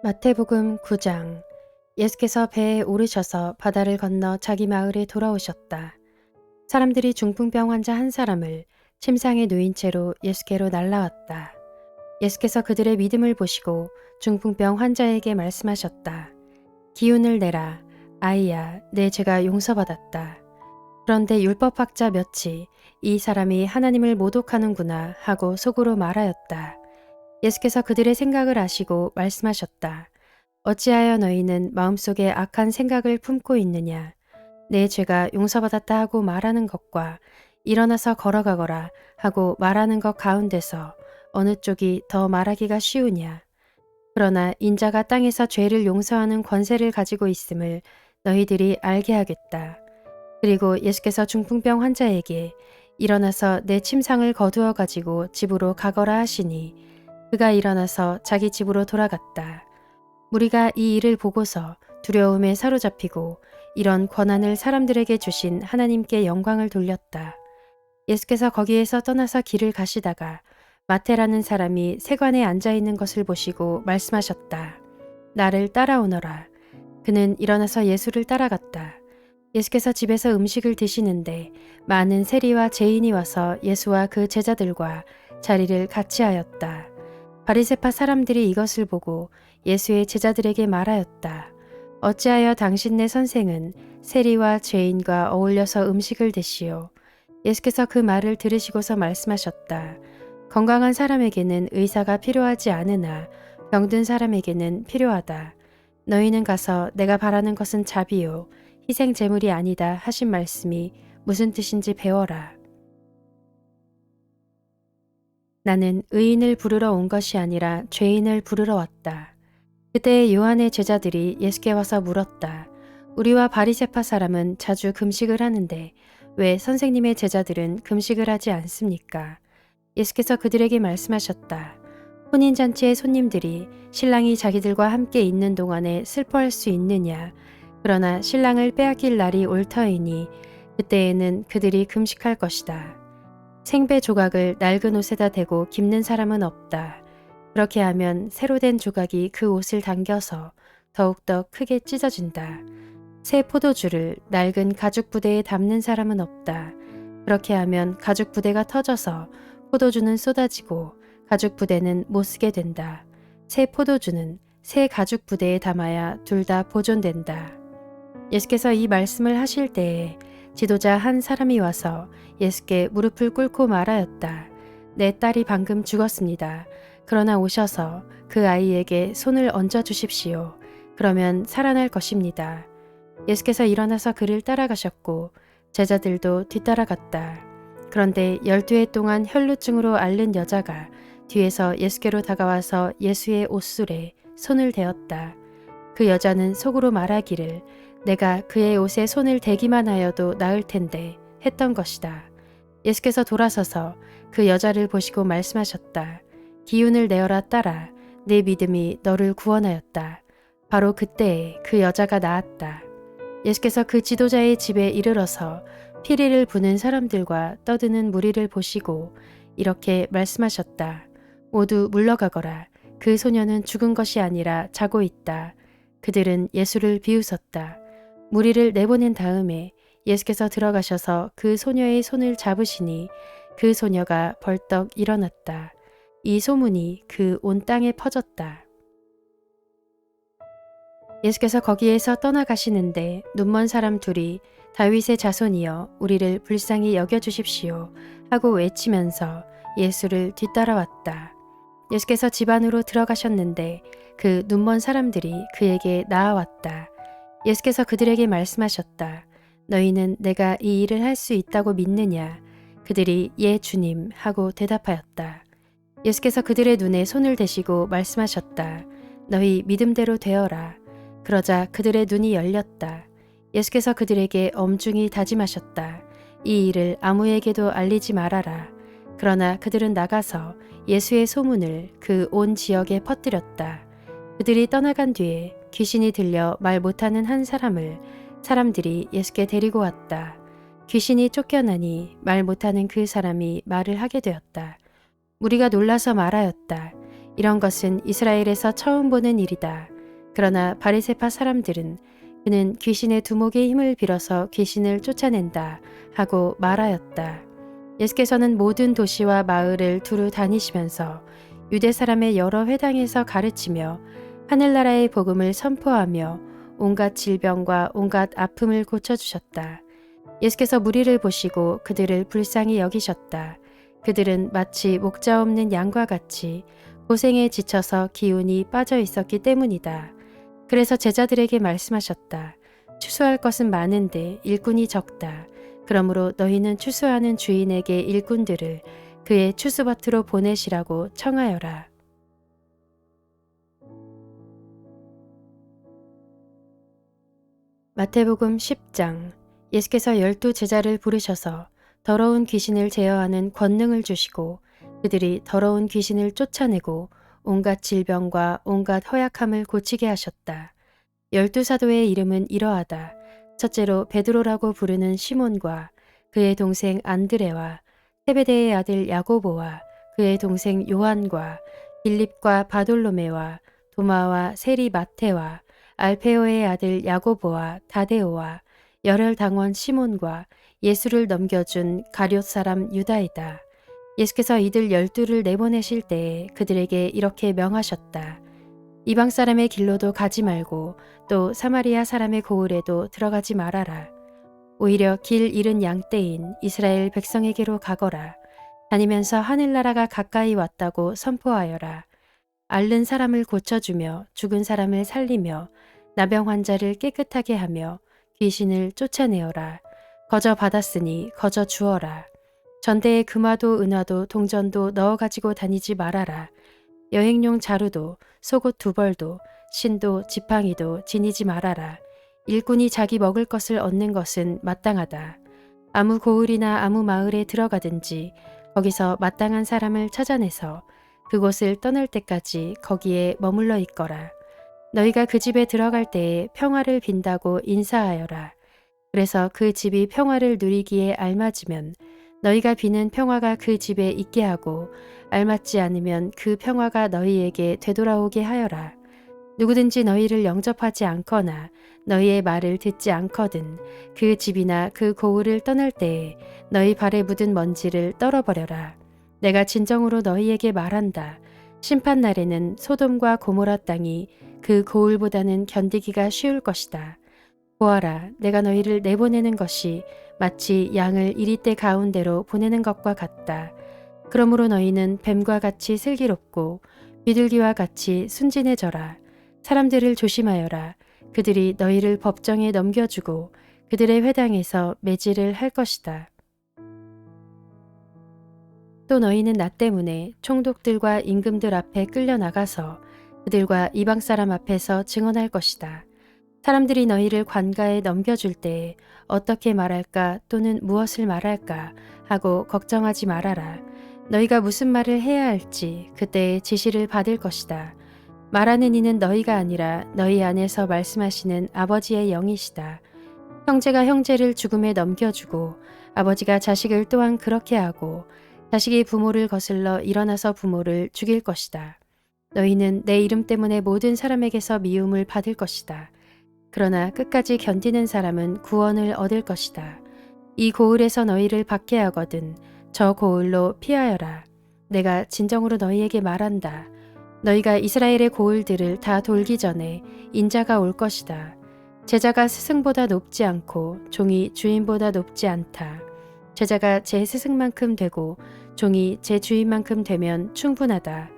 마태복음 9장 예수께서 배에 오르셔서 바다를 건너 자기 마을에 돌아오셨다. 사람들이 중풍병 환자 한 사람을 침상에 누인 채로 예수께로 날라왔다. 예수께서 그들의 믿음을 보시고 중풍병 환자에게 말씀하셨다. 기운을 내라. 아이야, 내 죄가 용서받았다. 그런데 율법학자 몇이 이 사람이 하나님을 모독하는구나 하고 속으로 말하였다. 예수께서 그들의 생각을 아시고 말씀하셨다. 어찌하여 너희는 마음속에 악한 생각을 품고 있느냐? 내 죄가 용서받았다 하고 말하는 것과 일어나서 걸어가거라 하고 말하는 것 가운데서 어느 쪽이 더 말하기가 쉬우냐? 그러나 인자가 땅에서 죄를 용서하는 권세를 가지고 있음을 너희들이 알게 하겠다. 그리고 예수께서 중풍병 환자에게 일어나서 내 침상을 거두어 가지고 집으로 가거라 하시니 그가 일어나서 자기 집으로 돌아갔다. 무리가 이 일을 보고서 두려움에 사로잡히고 이런 권한을 사람들에게 주신 하나님께 영광을 돌렸다. 예수께서 거기에서 떠나서 길을 가시다가 마테라는 사람이 세관에 앉아 있는 것을 보시고 말씀하셨다. 나를 따라오너라. 그는 일어나서 예수를 따라갔다. 예수께서 집에서 음식을 드시는데 많은 세리와 죄인이 와서 예수와 그 제자들과 자리를 같이 하였다. 바리세파 사람들이 이것을 보고 예수의 제자들에게 말하였다. 어찌하여 당신네 선생은 세리와 죄인과 어울려서 음식을 드시오. 예수께서 그 말을 들으시고서 말씀하셨다. 건강한 사람에게는 의사가 필요하지 않으나 병든 사람에게는 필요하다. 너희는 가서 내가 바라는 것은 자비요. 희생 제물이 아니다 하신 말씀이 무슨 뜻인지 배워라. 나는 의인을 부르러 온 것이 아니라 죄인을 부르러 왔다. 그때 요한의 제자들이 예수께 와서 물었다. 우리와 바리세파 사람은 자주 금식을 하는데 왜 선생님의 제자들은 금식을 하지 않습니까? 예수께서 그들에게 말씀하셨다. 혼인잔치의 손님들이 신랑이 자기들과 함께 있는 동안에 슬퍼할 수 있느냐? 그러나 신랑을 빼앗길 날이 올 터이니 그때에는 그들이 금식할 것이다. 생배 조각을 낡은 옷에다 대고 깁는 사람은 없다. 그렇게 하면 새로 된 조각이 그 옷을 당겨서 더욱더 크게 찢어진다. 새 포도주를 낡은 가죽 부대에 담는 사람은 없다. 그렇게 하면 가죽 부대가 터져서 포도주는 쏟아지고 가죽 부대는 못 쓰게 된다. 새 포도주는 새 가죽 부대에 담아야 둘 다 보존된다. 예수께서 이 말씀을 하실 때에 지도자 한 사람이 와서 예수께 무릎을 꿇고 말하였다. 내 딸이 방금 죽었습니다. 그러나 오셔서 그 아이에게 손을 얹어 주십시오. 그러면 살아날 것입니다. 예수께서 일어나서 그를 따라가셨고 제자들도 뒤따라갔다. 그런데 열두 해 동안 혈루증으로 앓는 여자가 뒤에서 예수께로 다가와서 예수의 옷술에 손을 대었다. 그 여자는 속으로 말하기를 내가 그의 옷에 손을 대기만 하여도 나을 텐데 했던 것이다. 예수께서 돌아서서 그 여자를 보시고 말씀하셨다. 기운을 내어라 따라 내 믿음이 너를 구원하였다. 바로 그때에 그 여자가 나았다. 예수께서 그 지도자의 집에 이르러서 피리를 부는 사람들과 떠드는 무리를 보시고 이렇게 말씀하셨다. 모두 물러가거라. 그 소녀는 죽은 것이 아니라 자고 있다. 그들은 예수를 비웃었다. 무리를 내보낸 다음에 예수께서 들어가셔서 그 소녀의 손을 잡으시니 그 소녀가 벌떡 일어났다. 이 소문이 그 온 땅에 퍼졌다. 예수께서 거기에서 떠나가시는데 눈먼 사람 둘이 다윗의 자손이여 우리를 불쌍히 여겨주십시오 하고 외치면서 예수를 뒤따라왔다. 예수께서 집 안으로 들어가셨는데 그 눈먼 사람들이 그에게 나아왔다. 예수께서 그들에게 말씀하셨다. 너희는 내가 이 일을 할 수 있다고 믿느냐? 그들이 예 주님 하고 대답하였다. 예수께서 그들의 눈에 손을 대시고 말씀하셨다. 너희 믿음대로 되어라. 그러자 그들의 눈이 열렸다. 예수께서 그들에게 엄중히 다짐하셨다. 이 일을 아무에게도 알리지 말아라. 그러나 그들은 나가서 예수의 소문을 그 온 지역에 퍼뜨렸다. 그들이 떠나간 뒤에 귀신이 들려 말 못하는 한 사람을 사람들이 예수께 데리고 왔다. 귀신이 쫓겨나니 말 못하는 그 사람이 말을 하게 되었다. 우리가 놀라서 말하였다. 이런 것은 이스라엘에서 처음 보는 일이다. 그러나 바리세파 사람들은 그는 귀신의 두목의 힘을 빌어서 귀신을 쫓아낸다 하고 말하였다. 예수께서는 모든 도시와 마을을 두루 다니시면서 유대 사람의 여러 회당에서 가르치며 하늘나라의 복음을 선포하며 온갖 질병과 온갖 아픔을 고쳐주셨다. 예수께서 무리를 보시고 그들을 불쌍히 여기셨다. 그들은 마치 목자 없는 양과 같이 고생에 지쳐서 기운이 빠져 있었기 때문이다. 그래서 제자들에게 말씀하셨다. 추수할 것은 많은데 일꾼이 적다. 그러므로 너희는 추수하는 주인에게 일꾼들을 그의 추수밭으로 보내시라고 청하여라. 마태복음 10장 예수께서 열두 제자를 부르셔서 더러운 귀신을 제어하는 권능을 주시고 그들이 더러운 귀신을 쫓아내고 온갖 질병과 온갖 허약함을 고치게 하셨다. 열두 사도의 이름은 이러하다. 첫째로 베드로라고 부르는 시몬과 그의 동생 안드레와 세베대의 아들 야고보와 그의 동생 요한과 빌립과 바돌로메와 도마와 세리 마테와 알페오의 아들 야고보와 다데오와 열혈 당원 시몬과 예수를 넘겨준 가룟 사람 유다이다. 예수께서 이들 열두를 내보내실 때에 그들에게 이렇게 명하셨다. 이방 사람의 길로도 가지 말고 또 사마리아 사람의 고을에도 들어가지 말아라. 오히려 길 잃은 양떼인 이스라엘 백성에게로 가거라. 다니면서 하늘나라가 가까이 왔다고 선포하여라. 앓는 사람을 고쳐주며 죽은 사람을 살리며 나병 환자를 깨끗하게 하며 귀신을 쫓아내어라. 거저 받았으니 거저 주어라. 전대에 금화도 은화도 동전도 넣어 가지고 다니지 말아라. 여행용 자루도 속옷 두 벌도 신도 지팡이도 지니지 말아라. 일꾼이 자기 먹을 것을 얻는 것은 마땅하다. 아무 고을이나 아무 마을에 들어가든지 거기서 마땅한 사람을 찾아내서 그곳을 떠날 때까지 거기에 머물러 있거라. 너희가 그 집에 들어갈 때에 평화를 빈다고 인사하여라. 그래서 그 집이 평화를 누리기에 알맞으면 너희가 비는 평화가 그 집에 있게 하고 알맞지 않으면 그 평화가 너희에게 되돌아오게 하여라. 누구든지 너희를 영접하지 않거나 너희의 말을 듣지 않거든 그 집이나 그 고을을 떠날 때에 너희 발에 묻은 먼지를 떨어버려라. 내가 진정으로 너희에게 말한다. 심판 날에는 소돔과 고모라 땅이 그 고을보다는 견디기가 쉬울 것이다. 보아라, 내가 너희를 내보내는 것이 마치 양을 이리떼 가운데로 보내는 것과 같다. 그러므로 너희는 뱀과 같이 슬기롭고 비둘기와 같이 순진해져라. 사람들을 조심하여라. 그들이 너희를 법정에 넘겨주고 그들의 회당에서 매질을 할 것이다. 또 너희는 나 때문에 총독들과 임금들 앞에 끌려나가서 그들과 이방 사람 앞에서 증언할 것이다. 사람들이 너희를 관가에 넘겨줄 때 어떻게 말할까 또는 무엇을 말할까 하고 걱정하지 말아라. 너희가 무슨 말을 해야 할지 그때 지시를 받을 것이다. 말하는 이는 너희가 아니라 너희 안에서 말씀하시는 아버지의 영이시다. 형제가 형제를 죽음에 넘겨주고 아버지가 자식을 또한 그렇게 하고 자식이 부모를 거슬러 일어나서 부모를 죽일 것이다. 너희는 내 이름 때문에 모든 사람에게서 미움을 받을 것이다. 그러나 끝까지 견디는 사람은 구원을 얻을 것이다. 이 고을에서 너희를 받게 하거든 저 고을로 피하여라. 내가 진정으로 너희에게 말한다. 너희가 이스라엘의 고을들을 다 돌기 전에 인자가 올 것이다. 제자가 스승보다 높지 않고 종이 주인보다 높지 않다. 제자가 제 스승만큼 되고 종이 제 주인만큼 되면 충분하다.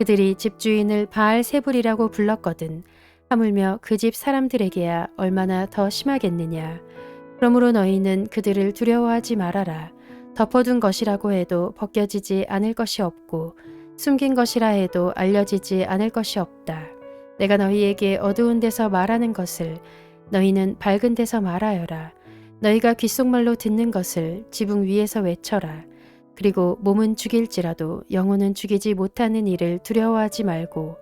그들이 집주인을 바알 세불이라고 불렀거든. 하물며 그 집 사람들에게야 얼마나 더 심하겠느냐. 그러므로 너희는 그들을 두려워하지 말아라. 덮어둔 것이라고 해도 벗겨지지 않을 것이 없고 숨긴 것이라 해도 알려지지 않을 것이 없다. 내가 너희에게 어두운 데서 말하는 것을 너희는 밝은 데서 말하여라. 너희가 귓속말로 듣는 것을 지붕 위에서 외쳐라. 그리고 몸은 죽일지라도 영혼은 죽이지 못하는 일을 두려워하지 말고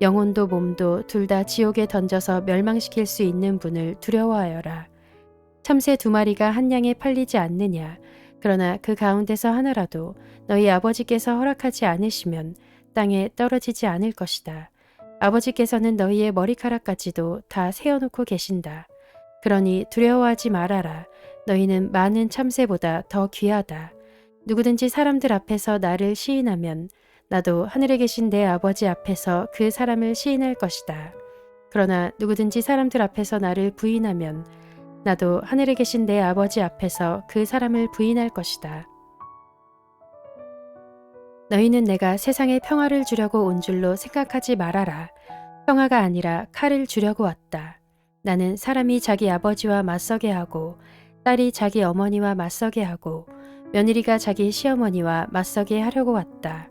영혼도 몸도 둘 다 지옥에 던져서 멸망시킬 수 있는 분을 두려워하여라. 참새 두 마리가 한 양에 팔리지 않느냐. 그러나 그 가운데서 하나라도 너희 아버지께서 허락하지 않으시면 땅에 떨어지지 않을 것이다. 아버지께서는 너희의 머리카락까지도 다 세어놓고 계신다. 그러니 두려워하지 말아라. 너희는 많은 참새보다 더 귀하다. 누구든지 사람들 앞에서 나를 시인하면 나도 하늘에 계신 내 아버지 앞에서 그 사람을 시인할 것이다. 그러나 누구든지 사람들 앞에서 나를 부인하면 나도 하늘에 계신 내 아버지 앞에서 그 사람을 부인할 것이다. 너희는 내가 세상에 평화를 주려고 온 줄로 생각하지 말아라. 평화가 아니라 칼을 주려고 왔다. 나는 사람이 자기 아버지와 맞서게 하고 딸이 자기 어머니와 맞서게 하고 며느리가 자기 시어머니와 맞서게 하려고 왔다.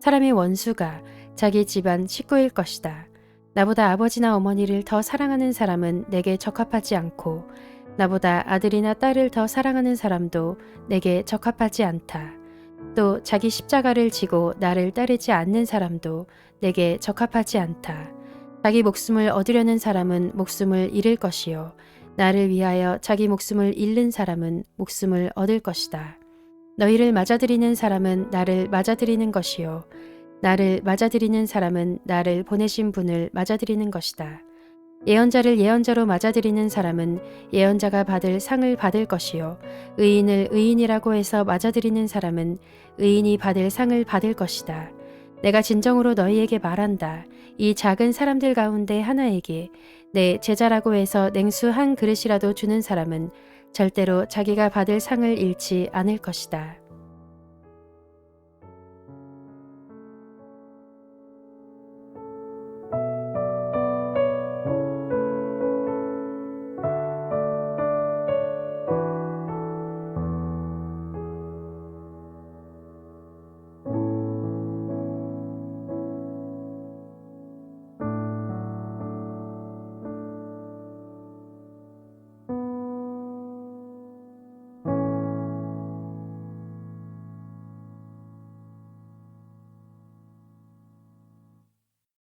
사람의 원수가 자기 집안 식구일 것이다. 나보다 아버지나 어머니를 더 사랑하는 사람은 내게 적합하지 않고 나보다 아들이나 딸을 더 사랑하는 사람도 내게 적합하지 않다. 또 자기 십자가를 지고 나를 따르지 않는 사람도 내게 적합하지 않다. 자기 목숨을 얻으려는 사람은 목숨을 잃을 것이요. 나를 위하여 자기 목숨을 잃는 사람은 목숨을 얻을 것이다. 너희를 맞아들이는 사람은 나를 맞아들이는 것이요. 나를 맞아들이는 사람은 나를 보내신 분을 맞아들이는 것이다. 예언자를 예언자로 맞아들이는 사람은 예언자가 받을 상을 받을 것이요. 의인을 의인이라고 해서 맞아들이는 사람은 의인이 받을 상을 받을 것이다. 내가 진정으로 너희에게 말한다. 이 작은 사람들 가운데 하나에게 내 제자라고 해서 냉수 한 그릇이라도 주는 사람은 절대로 자기가 받을 상을 잃지 않을 것이다.